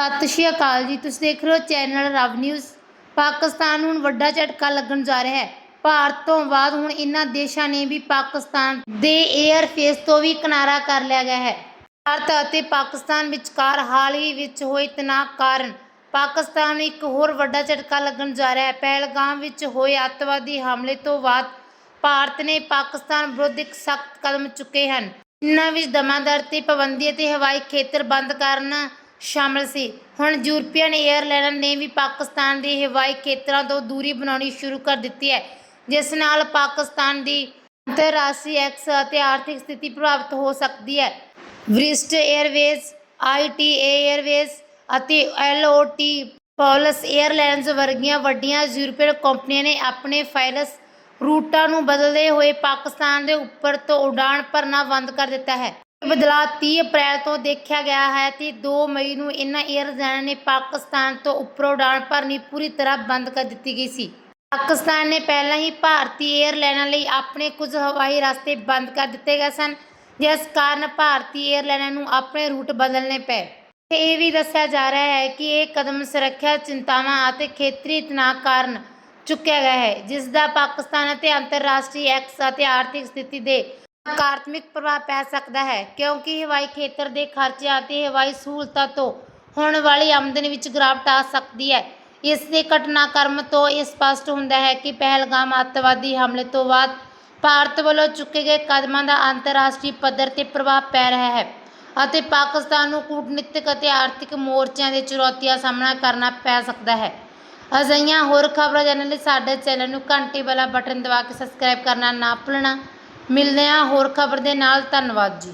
ਸਤਿ ਸ਼੍ਰੀ ਅਕਾਲ ਜੀ। ਤੁਸੀਂ ਦੇਖ ਰਹੇ ਹੋ ਚੈਨਲ ਰਵ ਨਿਊਜ਼। ਪਾਕਿਸਤਾਨ ਨੂੰ ਹੁਣ ਵੱਡਾ ਝਟਕਾ ਲੱਗਣ ਜਾ ਰਿਹਾ ਹੈ। ਭਾਰਤ ਤੋਂ ਬਾਅਦ ਹੁਣ ਇਹਨਾਂ ਦੇਸ਼ਾਂ ਨੇ ਵੀ ਪਾਕਿਸਤਾਨ ਦੇ 에ਅਰ ਫੇਸ ਤੋਂ ਵੀ ਕਿਨਾਰਾ ਕਰ ਲਿਆ ਗਿਆ ਹੈ। ਭਾਰਤ ਅਤੇ ਪਾਕਿਸਤਾਨ ਵਿਚਕਾਰ ਹਾਲ ਹੀ ਵਿੱਚ ਹੋਏ ਤਣਾਅ ਕਾਰਨ ਪਾਕਿਸਤਾਨ ਨੂੰ ਇੱਕ ਹੋਰ ਵੱਡਾ ਝਟਕਾ ਲੱਗਣ ਜਾ ਰਿਹਾ ਹੈ। ਪਹਿਲਗਾਮ ਵਿੱਚ ਹੋਏ ਅੱਤਵਾਦੀ ਹਮਲੇ ਤੋਂ ਬਾਅਦ ਭਾਰਤ ਨੇ ਪਾਕਿਸਤਾਨ ਵਿਰੁੱਧ ਇੱਕ ਸਖਤ ਕਦਮ ਚੁੱਕੇ ਹਨ। ਇਹਨਾਂ ਵਿੱਚ ਦਮਾਦਰ ਤੇ ਪਾਬੰਦੀ ਅਤੇ ਹਵਾਈ ਖੇਤਰ ਬੰਦ ਕਰਨ ਸ਼ਾਮਲ ਸੀ। ਹੁਣ ਯੂਰਪੀਅਨ ਏਅਰਲਾਈਨਾਂ ਨੇ ਵੀ ਪਾਕਿਸਤਾਨ ਦੇ ਹਵਾਈ ਖੇਤਰਾਂ ਤੋਂ ਦੂਰੀ ਬਣਾਉਣੀ ਸ਼ੁਰੂ ਕਰ ਦਿੱਤੀ ਹੈ, ਜਿਸ ਨਾਲ ਪਾਕਿਸਤਾਨ ਦੀ ਅੰਤਰਰਾਸ਼ਟਰੀ ਐਕਸ ਅਤੇ ਆਰਥਿਕ ਸਥਿਤੀ ਪ੍ਰਭਾਵਿਤ ਹੋ ਸਕਦੀ ਹੈ। ਵ੍ਰਿਸਟ 에ਅਰਵੇਜ਼ ਆਈਟੀਏ 에ਅਰਵੇਜ਼ ਅਤੇ ਐਲਓਟੀ ਪੌਲਸ 에ਅਰਲਾਈਨਸ ਵਰਗੀਆਂ ਵੱਡੀਆਂ ਯੂਰਪੀਅਨ ਕੰਪਨੀਆਂ ਨੇ ਆਪਣੇ ਫਾਈਲਸ ਰੂਟਾਂ ਨੂੰ ਬਦਲਦੇ ਹੋਏ ਪਾਕਿਸਤਾਨ ਦੇ ਉੱਪਰ ਤੋਂ ਉਡਾਣ ਭਰਨਾ ਬੰਦ ਕਰ ਦਿੱਤਾ ਹੈ। ਬਦਲਾ 30 ਅਪ੍ਰੈਲ ਤੋਂ ਦੇਖਿਆ ਗਿਆ ਹੈ ਤੇ 2 ਮਈ ਨੂੰ ਇਹਨਾਂ 에ਅਰਲਾਈਨਾਂ ਨੇ ਪਾਕਿਸਤਾਨ ਤੋਂ ਉੱਪਰੋਂ ਉਡਾਣ ਭਰਨੀ ਪੂਰੀ ਤਰ੍ਹਾਂ ਬੰਦ ਕਰ ਦਿੱਤੀ ਗਈ ਸੀ। ਪਾਕਿਸਤਾਨ ਨੇ ਪਹਿਲਾਂ ਹੀ ਭਾਰਤੀ 에ਅਰਲਾਈਨਾਂ ਲਈ ਆਪਣੇ ਕੁਝ ਹਵਾਈ ਰਸਤੇ ਬੰਦ ਕਰ ਦਿੱਤੇ ਗਏ ਸਨ, ਜਿਸ ਕਾਰਨ ਭਾਰਤੀ 에ਅਰਲਾਈਨਾਂ ਨੂੰ ਆਪਣੇ ਰੂਟ ਬਦਲਣੇ ਪਏ। ਤੇ ਇਹ ਵੀ ਦੱਸਿਆ ਜਾ ਰਿਹਾ ਹੈ ਕਿ ਇਹ ਕਦਮ ਸੁਰੱਖਿਆ ਚਿੰਤਾਵਾਂ ਅਤੇ ਖੇਤਰੀ ਤਣਾਅ ਕਾਰਨ ਚੁੱਕਿਆ ਗਿਆ ਹੈ ਜਿਸ ਦਾ ਪਾਕਿਸਤਾਨ ਅਤੇ ਅੰਤਰਰਾਸ਼ਟਰੀ ਐਕਸ ਅਤੇ ਆਰਥਿਕ ਸਥਿਤੀ ਦੇ ਨਕਾਰਾਤਮਕ ਪ੍ਰਭਾਵ ਪੈ ਸਕਦਾ ਹੈ, ਕਿਉਂਕਿ ਹਵਾਈ ਖੇਤਰ ਦੇ ਖਰਚਿਆਂ ਅਤੇ ਹਵਾਈ ਸਹੂਲਤਾਂ ਤੋਂ ਹੋਣ ਵਾਲੀ ਆਮਦਨ ਵਿੱਚ ਗਿਰਾਵਟ ਆ ਸਕਦੀ ਹੈ। ਇਸ ਦੇ ਘਟਨਾਕ੍ਰਮ ਤੋਂ ਇਹ ਸਪਸ਼ਟ ਹੁੰਦਾ ਹੈ ਕਿ ਪਹਿਲਗਾਮ ਅੱਤਵਾਦੀ ਹਮਲੇ ਤੋਂ ਬਾਅਦ ਭਾਰਤ ਵੱਲੋਂ ਚੁੱਕੇ ਗਏ ਕਦਮਾਂ ਦਾ ਅੰਤਰਰਾਸ਼ਟਰੀ ਪੱਧਰ ਤੇ ਪ੍ਰਭਾਵ ਪੈ ਰਿਹਾ ਹੈ ਅਤੇ ਪਾਕਿਸਤਾਨ ਨੂੰ ਕੂਟਨੀਤਿਕ ਅਤੇ ਆਰਥਿਕ ਮੋਰਚਿਆਂ ਦੇ ਚੁਣੌਤੀਆਂ ਸਾਹਮਣਾ ਕਰਨਾ ਪੈ ਸਕਦਾ ਹੈ। ਅਜਿਹੀਆਂ ਹੋਰ ਖਬਰਾਂ ਜਾਣਨ ਲਈ ਸਾਡੇ ਚੈਨਲ ਨੂੰ ਘੰਟੀ ਵਾਲਾ ਬਟਨ ਦਬਾ ਕੇ ਸਬਸਕ੍ਰਾਈਬ ਕਰਨਾ ਨਾ ਭੁੱਲਣਾ। ਮਿਲਦੇ ਹਾਂ ਹੋਰ ਖਬਰ ਦੇ ਨਾਲ ਧੰਨਵਾਦ ਜੀ।